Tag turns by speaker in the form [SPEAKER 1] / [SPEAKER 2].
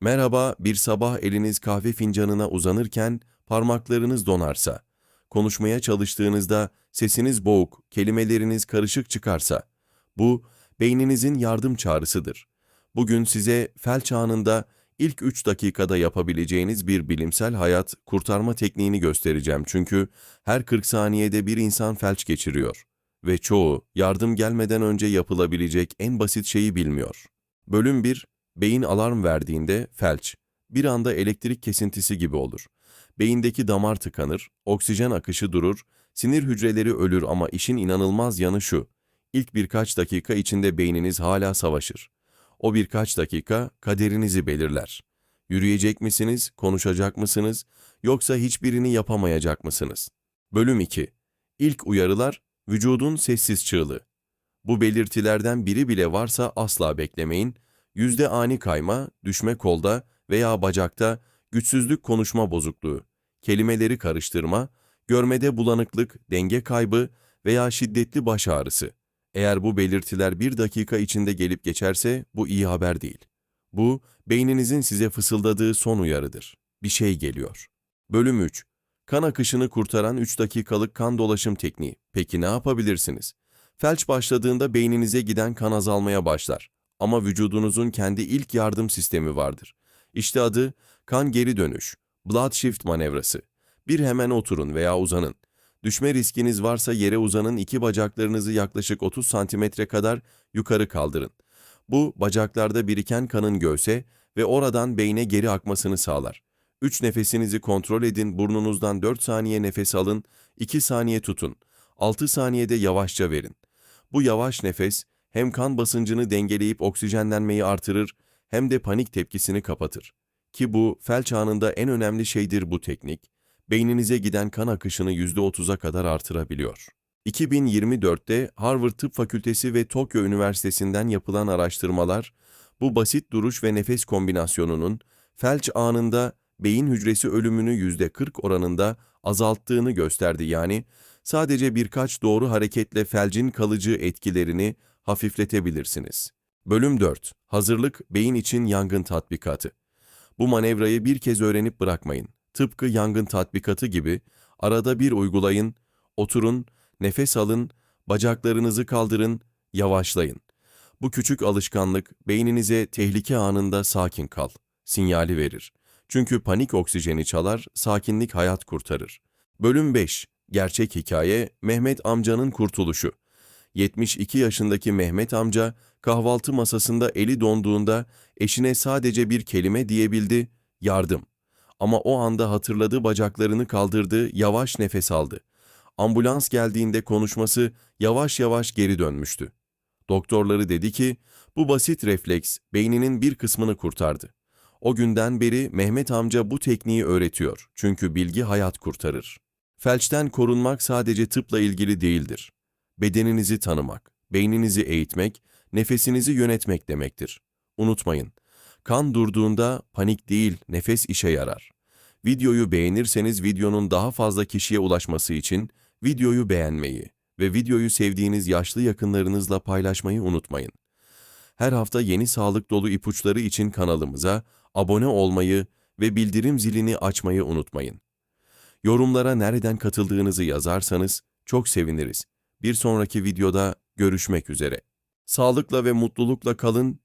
[SPEAKER 1] Merhaba, bir sabah eliniz kahve fincanına uzanırken parmaklarınız donarsa, konuşmaya çalıştığınızda sesiniz boğuk, kelimeleriniz karışık çıkarsa, bu beyninizin yardım çağrısıdır. Bugün size felç anında ilk 3 dakikada yapabileceğiniz bir bilimsel hayat kurtarma tekniğini göstereceğim çünkü her 40 saniyede bir insan felç geçiriyor ve çoğu yardım gelmeden önce yapılabilecek en basit şeyi bilmiyor. Bölüm 1 Beyin alarm verdiğinde felç, bir anda elektrik kesintisi gibi olur. Beyindeki damar tıkanır, oksijen akışı durur, sinir hücreleri ölür ama işin inanılmaz yanı şu. İlk birkaç dakika içinde beyniniz hala savaşır. O birkaç dakika kaderinizi belirler. Yürüyecek misiniz, konuşacak mısınız, yoksa hiçbirini yapamayacak mısınız? Bölüm 2 İlk uyarılar, vücudun sessiz çığlığı. Bu belirtilerden biri bile varsa asla beklemeyin, yüzde ani kayma, düşme kolda veya bacakta, güçsüzlük konuşma bozukluğu, kelimeleri karıştırma, görmede bulanıklık, denge kaybı veya şiddetli baş ağrısı. Eğer bu belirtiler bir dakika içinde gelip geçerse bu iyi haber değil. Bu, beyninizin size fısıldadığı son uyarıdır. Bir şey geliyor. Bölüm 3. Kan akışını kurtaran 3 dakikalık kan dolaşım tekniği. Peki ne yapabilirsiniz? Felç başladığında beyninize giden kan azalmaya başlar. Ama vücudunuzun kendi ilk yardım sistemi vardır. İşte adı kan geri dönüş, blood shift manevrası. Bir hemen oturun veya uzanın. Düşme riskiniz varsa yere uzanın iki bacaklarınızı yaklaşık 30 santimetre kadar yukarı kaldırın. Bu bacaklarda biriken kanın göğse ve oradan beyne geri akmasını sağlar. 3 nefesinizi kontrol edin, burnunuzdan 4 saniye nefes alın, 2 saniye tutun, 6 saniyede yavaşça verin. Bu yavaş nefes hem kan basıncını dengeleyip oksijenlenmeyi artırır hem de panik tepkisini kapatır. Ki bu felç anında en önemli şeydir bu teknik. Beyninize giden kan akışını %30'a kadar artırabiliyor. 2024'te Harvard Tıp Fakültesi ve Tokyo Üniversitesi'nden yapılan araştırmalar, bu basit duruş ve nefes kombinasyonunun felç anında beyin hücresi ölümünü %40 oranında azalttığını gösterdi yani sadece birkaç doğru hareketle felcin kalıcı etkilerini hafifletebilirsiniz. Bölüm 4. Hazırlık beyin için yangın tatbikatı. Bu manevrayı bir kez öğrenip bırakmayın. Tıpkı yangın tatbikatı gibi arada bir uygulayın, oturun, nefes alın, bacaklarınızı kaldırın, yavaşlayın. Bu küçük alışkanlık beyninize tehlike anında sakin kal sinyali verir. Çünkü panik oksijeni çalar, sakinlik hayat kurtarır. Bölüm 5. Gerçek hikaye Mehmet amcanın kurtuluşu. 72 yaşındaki Mehmet amca kahvaltı masasında eli donduğunda eşine sadece bir kelime diyebildi, yardım. Ama o anda hatırladı bacaklarını kaldırdı, yavaş nefes aldı. Ambulans geldiğinde konuşması yavaş yavaş geri dönmüştü. Doktorları dedi ki, bu basit refleks beyninin bir kısmını kurtardı. O günden beri Mehmet amca bu tekniği öğretiyor. Çünkü bilgi hayat kurtarır. Felçten korunmak sadece tıpla ilgili değildir. Bedeninizi tanımak, beyninizi eğitmek, nefesinizi yönetmek demektir. Unutmayın, kan durduğunda panik değil, nefes işe yarar. Videoyu beğenirseniz videonun daha fazla kişiye ulaşması için videoyu beğenmeyi ve videoyu sevdiğiniz yaşlı yakınlarınızla paylaşmayı unutmayın. Her hafta yeni sağlık dolu ipuçları için kanalımıza abone olmayı ve bildirim zilini açmayı unutmayın. Yorumlara nereden katıldığınızı yazarsanız çok seviniriz. Bir sonraki videoda görüşmek üzere. Sağlıkla ve mutlulukla kalın,